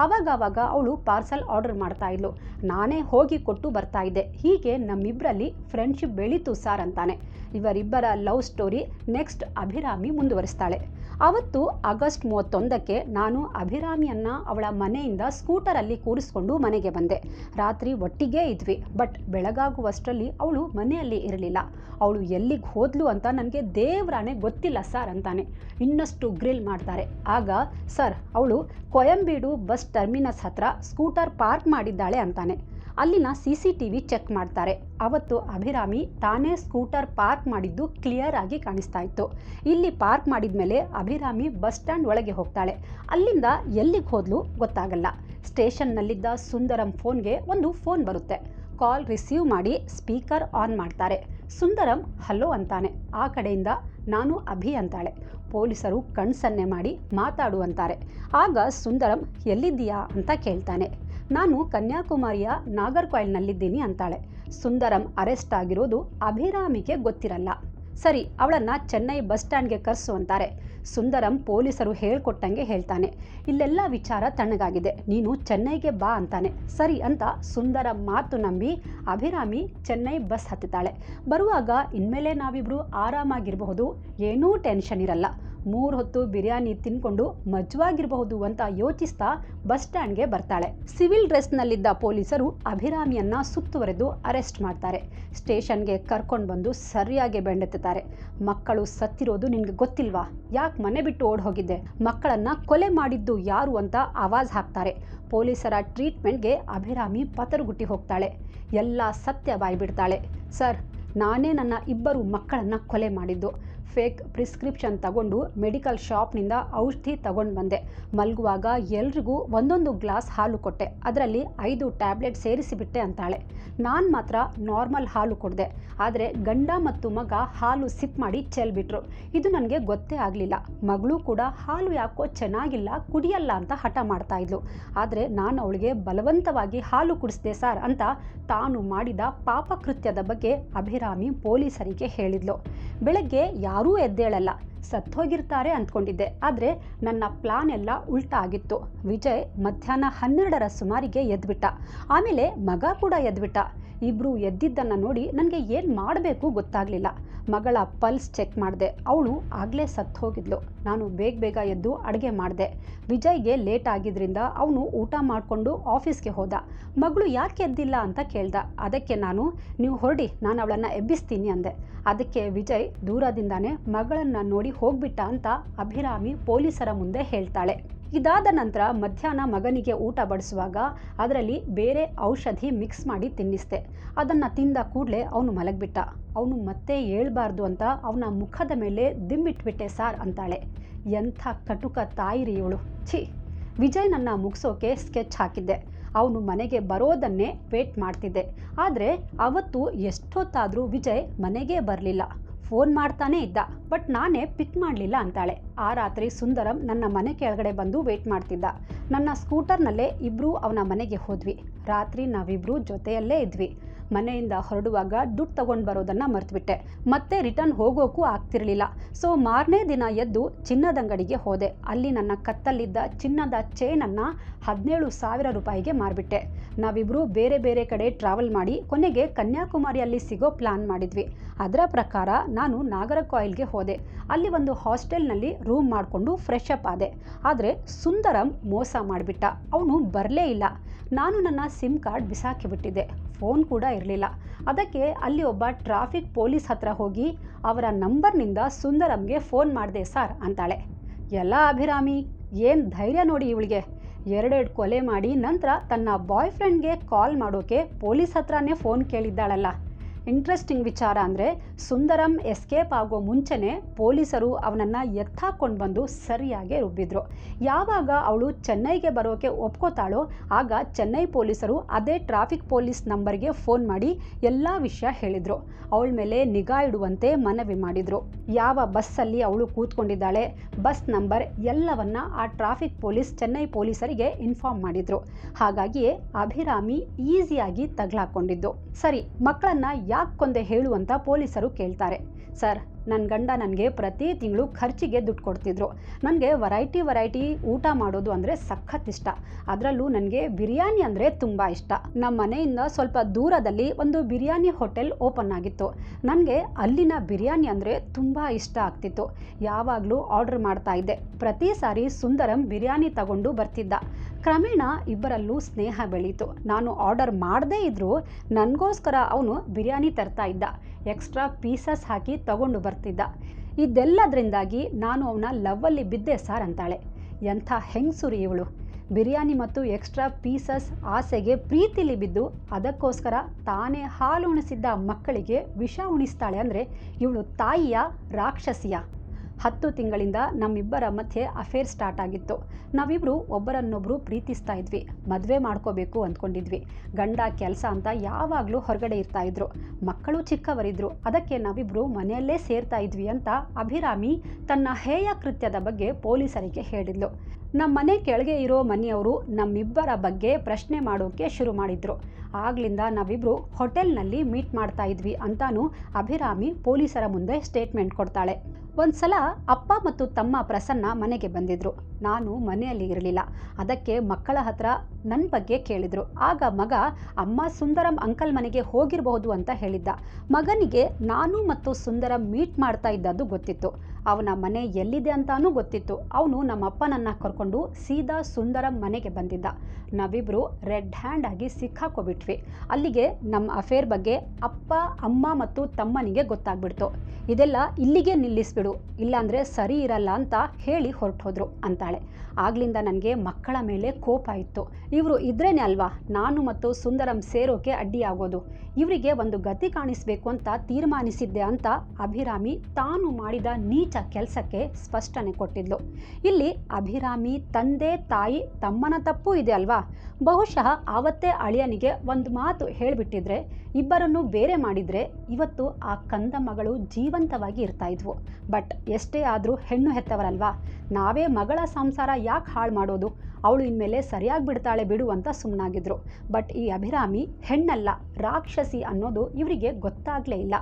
ಆವಾಗವಾಗ ಅವಳು ಪಾರ್ಸೆಲ್ ಆರ್ಡರ್ ಮಾಡ್ತಾ ಇದ್ಲು. ನಾನೇ ಹೋಗಿ ಕೊಟ್ಟು ಬರ್ತಾ ಇದ್ದೆ. ಹೀಗೆ ನಮ್ಮಿಬ್ಬರಲ್ಲಿ ಫ್ರೆಂಡ್ಶಿಪ್ ಬೆಳೀತು ಸಾರ್ ಅಂತಾನೆ. ಇವರಿಬ್ಬರ ಲವ್ ಸ್ಟೋರಿ ನೆಕ್ಸ್ಟ್ ಅಭಿರಾಮಿ ಮುಂದುವರಿಸ್ತಾಳೆ. ಅವತ್ತು ಆಗಸ್ಟ್ ಮೂವತ್ತೊಂದಕ್ಕೆ ನಾನು ಅಭಿರಾಮಿಯನ್ನ ಅವಳ ಮನೆಯಿಂದ ಸ್ಕೂಟರಲ್ಲಿ ಕೂರಿಸ್ಕೊಂಡು ಮನೆಗೆ ಬಂದೆ. ರಾತ್ರಿ ಒಟ್ಟಿಗೇ ಇದ್ವಿ, ಬಟ್ ಬೆಳಗಾಗುವಷ್ಟರಲ್ಲಿ ಅವಳು ಮನೆಯಲ್ಲಿ ಇರಲಿಲ್ಲ. ಅವಳು ಎಲ್ಲಿಗೆ ಹೋದ್ಲು ಅಂತ ನನಗೆ ದೇವ್ರಾನೆ ಗೊತ್ತಿಲ್ಲ ಸರ್ ಅಂತಾನೆ. ಇನ್ನಷ್ಟು ಗ್ರಿಲ್ ಮಾಡ್ತಾರೆ. ಆಗ ಸರ್ ಅವಳು ಕೊಯಂಬೀಡು ಬಸ್ ಟರ್ಮಿನಸ್ ಹತ್ರ ಸ್ಕೂಟರ್ ಪಾರ್ಕ್ ಮಾಡಿದ್ದಾಳೆ ಅಂತಾನೆ. ಅಲ್ಲಿನ C C T V check ಮಾಡ್ತಾರೆ. ಅವತ್ತು ಅಭಿರಾಮಿ ತಾನೇ ಸ್ಕೂಟರ್ ಪಾರ್ಕ್ ಮಾಡಿದ್ದು ಕ್ಲಿಯರ್ ಆಗಿ ಕಾಣಿಸ್ತಾ ಇತ್ತು. ಇಲ್ಲಿ ಪಾರ್ಕ್ ಮಾಡಿದ ಮೇಲೆ ಅಭಿರಾಮಿ ಬಸ್ ಸ್ಟ್ಯಾಂಡ್ ಒಳಗೆ ಹೋಗ್ತಾಳೆ. ಅಲ್ಲಿಂದ ಎಲ್ಲಿಗೆ ಹೋದ್ಲು ಗೊತ್ತಾಗಲ್ಲ. ಸ್ಟೇಷನ್ನಲ್ಲಿದ್ದ ಸುಂದರಂ ಫೋನ್ಗೆ ಒಂದು ಫೋನ್ ಬರುತ್ತೆ. ಕಾಲ್ ರಿಸೀವ್ ಮಾಡಿ ಸ್ಪೀಕರ್ ಆನ್ ಮಾಡ್ತಾರೆ. ಸುಂದರಂ ಹಲೋ ಅಂತಾನೆ. ಆ ಕಡೆಯಿಂದ ನಾನು ಅಭಿ ಅಂತಾಳೆ. ಪೊಲೀಸರು ಕಣ್ಸನ್ನೆ ಮಾಡಿ ಮಾತಾಡು ಅಂತಾರೆ. ಆಗ ಸುಂದರಂ ಎಲ್ಲಿದ್ದೀಯಾ ಅಂತ ಕೇಳ್ತಾನೆ. ನಾನು ಕನ್ಯಾಕುಮಾರಿಯ ನಾಗರ್ಕೋಯಿಲ್ನಲ್ಲಿದ್ದೀನಿ ಅಂತಾಳೆ. ಸುಂದರಂ ಅರೆಸ್ಟ್ ಆಗಿರೋದು ಅಭಿರಾಮಿಗೆ ಗೊತ್ತಿರಲ್ಲ. ಸರಿ, ಅವಳನ್ನು ಚೆನ್ನೈ ಬಸ್ ಸ್ಟ್ಯಾಂಡ್ಗೆ ಕರೆಸು ಅಂತಾರೆ. ಸುಂದರಂ ಪೊಲೀಸರು ಹೇಳ್ಕೊಟ್ಟಂಗೆ ಹೇಳ್ತಾನೆ. ಇಲ್ಲೆಲ್ಲ ವಿಚಾರ ತಣ್ಣಗಾಗಿದೆ. ನೀನು ಚೆನ್ನೈಗೆ ಬಾ ಅಂತಾನೆ. ಸರಿ ಅಂತ ಸುಂದರಂ ಮಾತು ನಂಬಿ ಅಭಿರಾಮಿ ಚೆನ್ನೈ ಬಸ್ ಹತ್ತುತ್ತಾಳೆ ಬರುವಾಗ ಇನ್ಮೇಲೆ ನಾವಿಬ್ರು ಆರಾಮಾಗಿರಬಹುದು. ಏನೂ ಟೆನ್ಷನ್ ಇರಲ್ಲ. ಮೂರು ಹೊತ್ತು ಬಿರಿಯಾನಿ ತಿನ್ಕೊಂಡು ಮಜ್ವಾಗಿರಬಹುದು ಅಂತ ಯೋಚಿಸ್ತಾ ಬಸ್ ಸ್ಟ್ಯಾಂಡ್ಗೆ ಬರ್ತಾಳೆ. ಸಿವಿಲ್ ಡ್ರೆಸ್ನಲ್ಲಿದ್ದ ಪೊಲೀಸರು ಅಭಿರಾಮಿಯನ್ನ ಸುತ್ತುವರೆದು ಅರೆಸ್ಟ್ ಮಾಡ್ತಾರೆ. ಸ್ಟೇಷನ್ಗೆ ಕರ್ಕೊಂಡು ಬಂದು ಸರಿಯಾಗಿ ಬೆಂಡೆತ್ತಾರೆ ಮಕ್ಕಳು ಸತ್ತಿರೋದು ನಿನ್ಗೆ ಗೊತ್ತಿಲ್ವಾ? ಯಾಕೆ ಮನೆ ಬಿಟ್ಟು ಓಡ್ ಹೋಗಿದ್ದೆ ಮಕ್ಕಳನ್ನ ಕೊಲೆ ಮಾಡಿದ್ದು ಯಾರು ಅಂತ ಆವಾಜ್ ಹಾಕ್ತಾರೆ. ಪೊಲೀಸರ ಟ್ರೀಟ್ಮೆಂಟ್ಗೆ ಅಭಿರಾಮಿ ಪತರುಗುಟ್ಟಿ ಹೋಗ್ತಾಳೆ. ಎಲ್ಲ ಸತ್ಯ ಬಾಯ್ಬಿಡ್ತಾಳೆ. ಸರ್, ನಾನೇ ನನ್ನ ಇಬ್ಬರು ಮಕ್ಕಳನ್ನ ಕೊಲೆ ಮಾಡಿದ್ದು. ಫೇಕ್ ಪ್ರಿಸ್ಕ್ರಿಪ್ಷನ್ ತಗೊಂಡು ಮೆಡಿಕಲ್ ಶಾಪ್ನಿಂದ ಔಷಧಿ ತಗೊಂಡು ಬಂದೆ ಮಲಗುವಾಗ ಎಲ್ರಿಗೂ ಒಂದೊಂದು ಗ್ಲಾಸ್ ಹಾಲು ಕೊಟ್ಟೆ. ಅದರಲ್ಲಿ ಐದು ಟ್ಯಾಬ್ಲೆಟ್ ಸೇರಿಸಿಬಿಟ್ಟೆ ಅಂತಾಳೆ. ನಾನು ಮಾತ್ರ ನಾರ್ಮಲ್ ಹಾಲು ಕೊಡಿದೆ. ಆದರೆ ಗಂಡ ಮತ್ತು ಮಗ ಹಾಲು ಸಿಪ್ ಮಾಡಿ ಚೆಲ್ಬಿಟ್ರು. ಇದು ನನಗೆ ಗೊತ್ತೇ ಆಗಲಿಲ್ಲ. ಮಗಳು ಕೂಡ ಹಾಲು ಯಾಕೋ ಚೆನ್ನಾಗಿಲ್ಲ, ಕುಡಿಯಲ್ಲ ಅಂತ ಹಠ ಮಾಡ್ತಾ ಇದ್ಲು. ಆದರೆ ನಾನು ಅವಳಿಗೆ ಬಲವಂತವಾಗಿ ಹಾಲು ಕುಡಿಸ್ದೆ ಸರ್ ಅಂತ ತಾನು ಮಾಡಿದ ಪಾಪಕೃತ್ಯದ ಬಗ್ಗೆ ಅಭಿರಾಮಿ ಪೊಲೀಸರಿಗೆ ಹೇಳಿದ್ಲು. ಬೆಳಗ್ಗೆ ಯಾರೂ ಎದ್ದೇಳಲ್ಲ. ಸತ್ತೋಗಿರ್ತಾರೆ ಅಂದ್ಕೊಂಡಿದ್ದೆ. ಆದರೆ ನನ್ನ ಪ್ಲಾನ್ ಎಲ್ಲ ಉಲ್ಟಾ ಆಗಿತ್ತು. ವಿಜಯ್ ಮಧ್ಯಾಹ್ನ ಹನ್ನೆರಡರ ಸುಮಾರಿಗೆ ಎದ್ಬಿಟ್ಟ. ಆಮೇಲೆ ಮಗ ಕೂಡ ಎದ್ಬಿಟ್ಟ. ಇಬ್ಬರು ಎದ್ದಿದ್ದನ್ನು ನೋಡಿ ನನಗೆ ಏನು ಮಾಡಬೇಕು ಗೊತ್ತಾಗಲಿಲ್ಲ. ಮಗಳ ಪಲ್ಸ್ ಚೆಕ್ ಮಾಡಿದೆ. ಅವಳು ಆಗಲೇ ಸತ್ತು ಹೋಗಿದ್ಲು ನಾನು ಬೇಗ ಬೇಗ ಎದ್ದು ಅಡುಗೆ ಮಾಡಿದೆ. ವಿಜಯ್ಗೆ ಲೇಟ್ ಆಗಿದ್ದರಿಂದ ಅವನು ಊಟ ಮಾಡಿಕೊಂಡು ಆಫೀಸ್ಗೆ ಹೋದ. ಮಗಳು ಯಾಕೆ ಎದ್ದಿಲ್ಲ ಅಂತ ಕೇಳ್ದ. ಅದಕ್ಕೆ ನಾನು, ನೀವು ಹೊರಡಿ, ನಾನು ಅವಳನ್ನು ಎಬ್ಬಿಸ್ತೀನಿ ಅಂದೆ. ಅದಕ್ಕೆ ವಿಜಯ್ ದೂರದಿಂದಾನೇ ಮಗಳನ್ನು ನೋಡಿ ಹೋಗ್ಬಿಟ್ಟ ಅಂತ ಅಭಿರಾಮಿ ಪೊಲೀಸರ ಮುಂದೆ ಹೇಳ್ತಾಳೆ. ಇದಾದ ನಂತರ ಮಧ್ಯಾಹ್ನ ಮಗನಿಗೆ ಊಟ ಬಡಿಸುವಾಗ ಅದರಲ್ಲಿ ಬೇರೆ ಔಷಧಿ ಮಿಕ್ಸ್ ಮಾಡಿ ತಿನ್ನಿಸ್ದೆ ಅದನ್ನು ತಿಂದ ಕೂಡಲೇ ಅವನು ಮಲಗಿಬಿಟ್ಟ. ಅವನು ಮತ್ತೆ ಹೇಳ್ಬಾರ್ದು ಅಂತ ಅವನ ಮುಖದ ಮೇಲೆ ದಿಮ್ಮಿಟ್ಬಿಟ್ಟೆ ಸಾರ್ ಅಂತಾಳೆ. ಎಂಥ ಕಟುಕ ತಾಯಿರಿ ಇವಳು. ಛೀ. ವಿಜಯ್ ನನ್ನ ಮುಗಿಸೋಕೆ ಸ್ಕೆಚ್ ಹಾಕಿದ್ದೆ. ಅವನು ಮನೆಗೆ ಬರೋದನ್ನೇ ವೇಟ್ ಮಾಡ್ತಿದ್ದೆ. ಆದರೆ ಅವತ್ತು ಎಷ್ಟೊತ್ತಾದರೂ ವಿಜಯ್ ಮನೆಗೆ ಬರಲಿಲ್ಲ. ಫೋನ್ ಮಾಡ್ತಾನೇ ಇದ್ದ ಬಟ್ ನಾನೇ ಪಿಕ್ ಮಾಡಲಿಲ್ಲ ಅಂತಾಳೆ. ಆ ರಾತ್ರಿ ಸುಂದರಂ ನನ್ನ ಮನೆ ಕೆಳಗಡೆ ಬಂದು ವೇಟ್ ಮಾಡ್ತಿದ್ದ. ನನ್ನ ಸ್ಕೂಟರ್ನಲ್ಲೇ ಇಬ್ಬರೂ ಅವನ ಮನೆಗೆ ಹೋದ್ವಿ. ರಾತ್ರಿ ನಾವಿಬ್ಬರೂ ಜೊತೆಯಲ್ಲೇ ಇದ್ವಿ. ಮನೆಯಿಂದ ಹೊರಡುವಾಗ ದುಡ್ಡು ತಗೊಂಡು ಬರೋದನ್ನು ಮರೆತುಬಿಟ್ಟೆ. ಮತ್ತೆ ರಿಟರ್ನ್ ಹೋಗೋಕ್ಕೂ ಆಗ್ತಿರಲಿಲ್ಲ. ಸೊ ಮಾರನೇ ದಿನ ಎದ್ದು ಚಿನ್ನದಂಗಡಿಗೆ ಹೋದೆ. ಅಲ್ಲಿ ನನ್ನ ಕತ್ತಲ್ಲಿದ್ದ ಚಿನ್ನದ ಚೇನನ್ನು ಹದಿನೇಳು ಸಾವಿರ ರೂಪಾಯಿಗೆ ಮಾರಿಬಿಟ್ಟೆ. ನಾವಿಬ್ಬರು ಬೇರೆ ಬೇರೆ ಕಡೆ ಟ್ರಾವೆಲ್ ಮಾಡಿ ಕೊನೆಗೆ ಕನ್ಯಾಕುಮಾರಿಯಲ್ಲಿ ಸಿಗೋ ಪ್ಲಾನ್ ಮಾಡಿದ್ವಿ. ಅದರ ಪ್ರಕಾರ ನಾನು ನಾಗರಕಾಯಿಲ್ಗೆ ಹೋದೆ. ಅಲ್ಲಿ ಒಂದು ಹಾಸ್ಟೆಲ್ನಲ್ಲಿ ರೂಮ್ ಮಾಡಿಕೊಂಡು ಫ್ರೆಶ್ ಅಪ್ ಆದೆ. ಆದರೆ ಸುಂದರಂ ಮೋಸ ಮಾಡಿಬಿಟ್ಟ. ಅವನು ಬರಲೇ ಇಲ್ಲ. ನಾನು ನನ್ನ ಸಿಮ್ ಕಾರ್ಡ್ ಬಿಸಾಕಿಬಿಟ್ಟಿದ್ದೆ ಫೋನ್ ಕೂಡ ಇರಲಿಲ್ಲ. ಅದಕ್ಕೆ ಅಲ್ಲಿ ಒಬ್ಬ ಟ್ರಾಫಿಕ್ ಪೊಲೀಸ್ ಹತ್ರ ಹೋಗಿ ಅವರ ನಂಬರ್ನಿಂದ ಸುಂದರಂಗೆ ಫೋನ್ ಮಾಡಿದೆ, ಸರ್, ಅಂತಾಳೆ. ಎಲ್ಲ ಅಭಿರಾಮಿ, ಏನು ಧೈರ್ಯ ನೋಡಿ ಇವಳಿಗೆ. ಎರಡೆರಡು ಕೊಲೆ ಮಾಡಿ ನಂತರ ತನ್ನ ಬಾಯ್ ಫ್ರೆಂಡ್ಗೆ ಕಾಲ್ ಮಾಡೋಕೆ ಪೊಲೀಸ್ ಹತ್ರನೇ ಫೋನ್ ಕೇಳಿದ್ದಾಳಲ್ಲ. ಇಂಟ್ರೆಸ್ಟಿಂಗ್ ವಿಚಾರ ಅಂದರೆ ಸುಂದರಂ ಎಸ್ಕೇಪ್ ಆಗೋ ಮುಂಚೆನೇ ಪೊಲೀಸರು ಅವನನ್ನು ಎತ್ತಾಕೊಂಡು ಬಂದು ಸರಿಯಾಗಿ ರುಬ್ಬಿದ್ರು. ಯಾವಾಗ ಅವಳು ಚೆನ್ನೈಗೆ ಬರೋಕೆ ಒಪ್ಕೋತಾಳೋ, ಆಗ ಚೆನ್ನೈ ಪೊಲೀಸರು ಅದೇ ಟ್ರಾಫಿಕ್ ಪೊಲೀಸ್ ನಂಬರ್ಗೆ ಫೋನ್ ಮಾಡಿ ಎಲ್ಲ ವಿಷಯ ಹೇಳಿದರು. ಅವಳ ಮೇಲೆ ನಿಗಾ ಇಡುವಂತೆ ಮನವಿ ಮಾಡಿದರು. ಯಾವ ಬಸ್ಸಲ್ಲಿ ಅವಳು ಕೂತ್ಕೊಂಡಿದ್ದಾಳೆ, ಬಸ್ ನಂಬರ್ ಎಲ್ಲವನ್ನ ಆ ಟ್ರಾಫಿಕ್ ಪೊಲೀಸ್, ಚೆನ್ನೈ ಪೊಲೀಸರಿಗೆ ಇನ್ಫಾರ್ಮ್ ಮಾಡಿದ್ರು. ಹಾಗಾಗಿಯೇ ಅಭಿರಾಮಿ ಈಸಿಯಾಗಿ ತಗ್ಲಾಕೊಂಡಿದ್ದು. ಸರಿ, ಮಕ್ಕಳನ್ನ ಯಾಕೆ ಹೇಳುವಂತ ಪೊಲೀಸರು ಕೇಳ್ತಾರೆ. ಸರ್ ನನ್ನ ಗಂಡ ನನಗೆ ಪ್ರತಿ ತಿಂಗಳು ಖರ್ಚಿಗೆ ದುಡ್ಡು ಕೊಡ್ತಿದ್ರು. ನನಗೆ ವೆರೈಟಿ ವೆರೈಟಿ ಊಟ ಮಾಡೋದು ಅಂದರೆ ಸಖತ್ ಇಷ್ಟ. ಅದರಲ್ಲೂ ನನಗೆ ಬಿರಿಯಾನಿ ಅಂದರೆ ತುಂಬ ಇಷ್ಟ. ನಮ್ಮ ಮನೆಯಿಂದ ಸ್ವಲ್ಪ ದೂರದಲ್ಲಿ ಒಂದು ಬಿರಿಯಾನಿ ಹೋಟೆಲ್ ಓಪನ್ ಆಗಿತ್ತು. ನನಗೆ ಅಲ್ಲಿನ ಬಿರಿಯಾನಿ ಅಂದರೆ ತುಂಬ ಇಷ್ಟ ಆಗ್ತಿತ್ತು. ಯಾವಾಗಲೂ ಆರ್ಡರ್ ಮಾಡ್ತಾ ಇದ್ದೆ. ಪ್ರತಿ ಸಾರಿ ಸುಂದರಂ ಬಿರಿಯಾನಿ ತಗೊಂಡು ಬರ್ತಿದ್ದ. ಕ್ರಮೇಣ ಇಬ್ಬರಲ್ಲೂ ಸ್ನೇಹ ಬೆಳೀತು. ನಾನು ಆರ್ಡರ್ ಮಾಡದೇ ಇದ್ದರೂ ನನಗೋಸ್ಕರ ಅವನು ಬಿರಿಯಾನಿ ತರ್ತಾ ಇದ್ದ. ಎಕ್ಸ್ಟ್ರಾ ಪೀಸಸ್ ಹಾಕಿ ತಗೊಂಡು ಬರ್ತಿದ್ದ. ಇದೆಲ್ಲದರಿಂದಾಗಿ ನಾನು ಅವನ ಲವ್ವಲ್ಲಿ ಬಿದ್ದೆ ಸಾರ್ ಅಂತಾಳೆ. ಎಂಥ ಹೆಂಗಸುರಿ ಇವಳು. ಬಿರಿಯಾನಿ ಮತ್ತು ಎಕ್ಸ್ಟ್ರಾ ಪೀಸಸ್ ಆಸೆಗೆ ಪ್ರೀತಿಲಿ ಬಿದ್ದು ಅದಕ್ಕೋಸ್ಕರ ತಾನೇ ಹಾಲು ಉಣಿಸಿದ್ದ ಮಕ್ಕಳಿಗೆ ವಿಷ ಉಣಿಸ್ತಾಳೆ ಅಂದರೆ ಇವಳು ತಾಯಿಯ, ರಾಕ್ಷಸಿಯ? ಹತ್ತು ತಿಂಗಳಿಂದ ನಮ್ಮಿಬ್ಬರ ಮಧ್ಯೆ ಅಫೇರ್ ಸ್ಟಾರ್ಟ್ ಆಗಿತ್ತು. ನಾವಿಬ್ಬರು ಒಬ್ಬರನ್ನೊಬ್ಬರು ಪ್ರೀತಿಸ್ತಾ ಇದ್ವಿ. ಮದುವೆ ಮಾಡ್ಕೋಬೇಕು ಅಂದ್ಕೊಂಡಿದ್ವಿ. ಗಂಡ ಕೆಲಸ ಅಂತ ಯಾವಾಗಲೂ ಹೊರಗಡೆ ಇರ್ತಾ ಇದ್ರು. ಮಕ್ಕಳು ಚಿಕ್ಕವರಿದ್ರು. ಅದಕ್ಕೆ ನಾವಿಬ್ಬರು ಮನೆಯಲ್ಲೇ ಸೇರ್ತಾ ಇದ್ವಿ ಅಂತ ಅಭಿರಾಮಿ ತನ್ನ ಹೇಯ ಕೃತ್ಯದ ಬಗ್ಗೆ ಪೊಲೀಸರಿಗೆ ಹೇಳಿದ್ಲು. ನಮ್ಮ ಮನೆ ಕೆಳಗೆ ಇರೋ ಮನೆಯವರು ನಮ್ಮಿಬ್ಬರ ಬಗ್ಗೆ ಪ್ರಶ್ನೆ ಮಾಡೋಕೆ ಶುರು ಮಾಡಿದ್ರು. ಆಗ್ಲಿಂದ ನಾವಿಬ್ಬರು ಹೋಟೆಲ್ನಲ್ಲಿ ಮೀಟ್ ಮಾಡ್ತಾ ಇದ್ವಿ ಅಂತಾನು ಅಭಿರಾಮಿ ಪೊಲೀಸರ ಮುಂದೆ ಸ್ಟೇಟ್ಮೆಂಟ್ ಕೊಡ್ತಾಳೆ. ಒಂದ್ಸಲ ಅಪ್ಪ ಮತ್ತು ತಮ್ಮ ಪ್ರಸನ್ನ ಮನೆಗೆ ಬಂದಿದ್ರು. ನಾನು ಮನೆಯಲ್ಲಿ ಇರಲಿಲ್ಲ. ಅದಕ್ಕೆ ಮಕ್ಕಳ ಹತ್ರ ನನ್ನ ಬಗ್ಗೆ ಕೇಳಿದ್ರು. ಆಗ ಮಗ, ಅಮ್ಮ ಸುಂದರಂ ಅಂಕಲ್ ಮನೆಗೆ ಹೋಗಿರಬಹುದು ಅಂತ ಹೇಳಿದ್ದ. ಮಗನಿಗೆ ನಾನು ಮತ್ತು ಸುಂದರಂ ಮೀಟ್ ಮಾಡ್ತಾ ಇದ್ದದ್ದು ಗೊತ್ತಿತ್ತು. ಅವನ ಮನೆ ಎಲ್ಲಿದೆ ಅಂತಾನೂ ಗೊತ್ತಿತ್ತು. ಅವನು ನಮ್ಮ ಅಪ್ಪನನ್ನ ಕರ್ಕೊಂಡು ಸೀದಾ ಸುಂದರಂ ಮನೆಗೆ ಬಂದಿದ್ದ. ನಾವಿಬ್ಬರು ರೆಡ್ ಹ್ಯಾಂಡ್ ಆಗಿ ಸಿಕ್ಕಾಕೊಬಿಟ್ವಿ ಅಲ್ಲಿಗೆ ನಮ್ಮ ಅಫೇರ್ ಬಗ್ಗೆ ಅಪ್ಪ ಅಮ್ಮ ಮತ್ತು ತಮ್ಮನಿಗೆ ಗೊತ್ತಾಗ್ಬಿಡ್ತು. ಇದೆಲ್ಲ ಇಲ್ಲಿಗೆ ನಿಲ್ಲಿಸ್ಬಿಡು, ಇಲ್ಲಾಂದರೆ ಸರಿ ಇರಲ್ಲ ಅಂತ ಹೇಳಿ ಹೊರಟೋದ್ರು ಅಂತಾಳೆ. ಆಗ್ಲಿಂದ ನನಗೆ ಮಕ್ಕಳ ಮೇಲೆ ಕೋಪ ಇತ್ತು. ಇವರು ಇದ್ರೇನೆ ಅಲ್ವಾ? ನಾನು ಮತ್ತು ಸುಂದರಂ ಸೇರೋಕೆ ಅಡ್ಡಿಯಾಗೋದು ಇವರಿಗೆ ಒಂದು ಗತಿ ಕಾಣಿಸ್ಬೇಕು ಅಂತ ತೀರ್ಮಾನಿಸಿದ್ದೆ ಅಂತ ಅಭಿರಾಮಿ ತಾನು ಮಾಡಿದ ನೀಚ ಕೆಲಸಕ್ಕೆ ಸ್ಪಷ್ಟನೆ ಕೊಟ್ಟಿದ್ಲು. ಇಲ್ಲಿ ಅಭಿರಾಮಿ ತಂದೆ, ತಾಯಿ ತಮ್ಮನ ತಪ್ಪು ಇದೆ ಅಲ್ವಾ? ಬಹುಶಃ ಆವತ್ತೇ ಅಳಿಯನಿಗೆ ಒಂದು ಮಾತು ಹೇಳಿಬಿಟ್ಟಿದ್ರೆ ಇಬ್ಬರನ್ನು ಬೇರೆ ಮಾಡಿದರೆ ಇವತ್ತು ಆ ಕಂದ ಮಗಳು ಜೀವಂತವಾಗಿ ಇರ್ತಾ ಇದ್ವು. ಬಟ್ ಎಷ್ಟೇ ಆದರೂ ಹೆಣ್ಣು ಹೆತ್ತವರಲ್ವಾ? ನಾವೇ ಮಗಳ ಸಂಸಾರ ಯಾಕೆ ಹಾಳು ಮಾಡೋದು? ಅವಳು ಇನ್ಮೇಲೆ ಸರಿಯಾಗಿ ಬಿಡ್ತಾಳೆ ಬಿಡು ಅಂತ ಸುಮ್ಮನಾಗಿದ್ರು ಬಟ್ ಈ ಅಭಿರಾಮಿ ಹೆಣ್ಣಲ್ಲ, ರಾಕ್ಷಸಿ ಅನ್ನೋದು ಇವರಿಗೆ ಗೊತ್ತಾಗಲೇ ಇಲ್ಲ.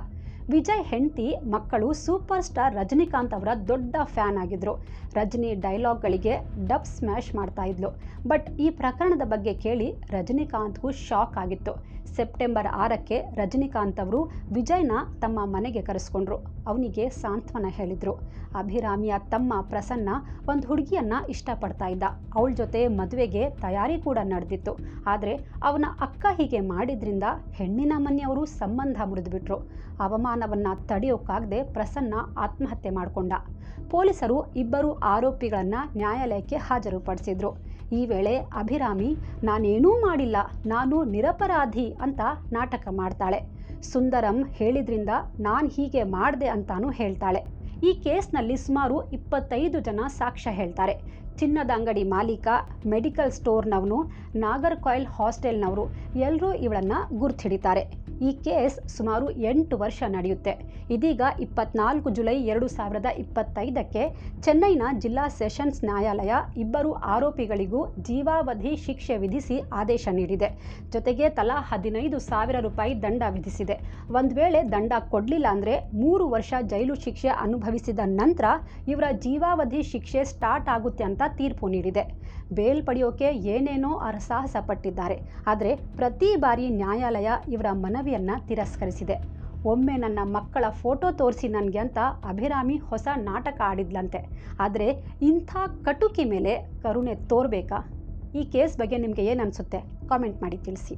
ವಿಜಯ್ ಹೆಂಡತಿ ಮಕ್ಕಳು ಸೂಪರ್ ಸ್ಟಾರ್ ರಜನಿಕಾಂತ್ ಅವರ ದೊಡ್ಡ ಫ್ಯಾನ್ ಆಗಿದ್ರು. ರಜನಿ ಡೈಲಾಗ್ಗಳಿಗೆ ಡಬ್ ಸ್ಮ್ಯಾಶ್ ಮಾಡ್ತಾ ಇದ್ಲು. ಬಟ್ ಈ ಪ್ರಕರಣದ ಬಗ್ಗೆ ಕೇಳಿ ರಜನಿಕಾಂತ್ಗೂ ಶಾಕ್ ಆಗಿತ್ತು. ಸೆಪ್ಟೆಂಬರ್ ಆರಕ್ಕೆ ರಜನಿಕಾಂತ್ ಅವರು ವಿಜಯ್ನ ತಮ್ಮ ಮನೆಗೆ ಕರೆಸ್ಕೊಂಡ್ರು. ಅವನಿಗೆ ಸಾಂತ್ವನ ಹೇಳಿದರು. ಅಭಿರಾಮಿಯ ತಮ್ಮ ಪ್ರಸನ್ನ ಒಂದು ಹುಡುಗಿಯನ್ನ ಇಷ್ಟಪಡ್ತಾ ಇದ್ದ. ಅವಳ ಜೊತೆ ಮದುವೆಗೆ ತಯಾರಿ ಕೂಡ ನಡೆದಿತ್ತು. ಆದರೆ ಅವನ ಅಕ್ಕ ಹೀಗೆ ಮಾಡಿದ್ರಿಂದ ಹೆಣ್ಣಿನ ಮನೆಯವರು ಸಂಬಂಧ ಮುರಿದುಬಿಟ್ರು. ಅವಮಾನವನ್ನ ತಡೆಯೋಕ್ಕಾಗದೆ ಪ್ರಸನ್ನ ಆತ್ಮಹತ್ಯೆ ಮಾಡಿಕೊಂಡ. ಪೊಲೀಸರು ಇಬ್ಬರು ಆರೋಪಿಗಳನ್ನು ನ್ಯಾಯಾಲಯಕ್ಕೆ ಹಾಜರುಪಡಿಸಿದ್ರು. ಈ ವೇಳೆ ಅಭಿರಾಮಿ, ನಾನೇನೂ ಮಾಡಿಲ್ಲ, ನಾನು ನಿರಪರಾಧಿ ಅಂತ ನಾಟಕ ಮಾಡ್ತಾಳೆ. ಸುಂದರಂ ಹೇಳಿದ್ರಿಂದ ನಾನು ಹೀಗೆ ಮಾಡಿದೆ ಅಂತಾನೂ ಹೇಳ್ತಾಳೆ. ಈ ಕೇಸ್ನಲ್ಲಿ ಸುಮಾರು ಇಪ್ಪತ್ತೈದು ಜನ ಸಾಕ್ಷ್ಯ ಹೇಳ್ತಾರೆ. ಚಿನ್ನದ ಅಂಗಡಿ ಮಾಲೀಕ, ಮೆಡಿಕಲ್ ಸ್ಟೋರ್ನವನು, ನಾಗರ್ಕಾಯಿಲ್ ಹಾಸ್ಟೆಲ್ನವರು ಎಲ್ಲರೂ ಇವಳನ್ನು ಗುರ್ತಿಡಿತಾರೆ. ಈ ಕೇಸ್ ಸುಮಾರು ಎಂಟು ವರ್ಷ ನಡೆಯುತ್ತೆ. ಇದೀಗ ಇಪ್ಪತ್ನಾಲ್ಕು ಜುಲೈ ಎರಡು ಸಾವಿರದ ಇಪ್ಪತ್ತೈದಕ್ಕೆ ಚೆನ್ನೈನ ಜಿಲ್ಲಾ ಸೆಷನ್ಸ್ ನ್ಯಾಯಾಲಯ ಇಬ್ಬರು ಆರೋಪಿಗಳಿಗೂ ಜೀವಾವಧಿ ಶಿಕ್ಷೆ ವಿಧಿಸಿ ಆದೇಶ ನೀಡಿದೆ. ಜೊತೆಗೆ ತಲಾ ಹದಿನೈದು ಸಾವಿರ ರೂಪಾಯಿ ದಂಡ ವಿಧಿಸಿದೆ. ಒಂದು ವೇಳೆ ದಂಡ ಕೊಡಲಿಲ್ಲ ಅಂದರೆ ಮೂರು ವರ್ಷ ಜೈಲು ಶಿಕ್ಷೆ ಅನುಭವಿಸಿದ ನಂತರ ಇವರ ಜೀವಾವಧಿ ಶಿಕ್ಷೆ ಸ್ಟಾರ್ಟ್ ಆಗುತ್ತೆ ಅಂತ ತೀರ್ಪು ನೀಡಿದೆ. ಬೇಲ್ ಪಡೆಯೋಕೆ ಏನೇನೋ ಅರಸಾಹಸ ಪಟ್ಟಿದ್ದಾರೆ ಆದರೆ ಪ್ರತಿ ಬಾರಿ ನ್ಯಾಯಾಲಯ ಇವರ ಮನವಿಯನ್ನು ತಿರಸ್ಕರಿಸಿದೆ. ಒಮ್ಮೆ ನನ್ನ ಮಕ್ಕಳ ಫೋಟೋ ತೋರಿಸಿ ನನಗೆ ಅಂತ ಅಭಿರಾಮಿ ಹೊಸ ನಾಟಕ ಆಡಿದ್ಲಂತೆ. ಆದರೆ ಇಂಥ ಕಟುಕಿ ಮೇಲೆ ಕರುಣೆ ತೋರಬೇಕಾ? ಈ ಕೇಸ್ ಬಗ್ಗೆ ನಿಮಗೆ ಏನು ಅನಿಸುತ್ತೆ? ಕಾಮೆಂಟ್ ಮಾಡಿ ತಿಳಿಸಿ.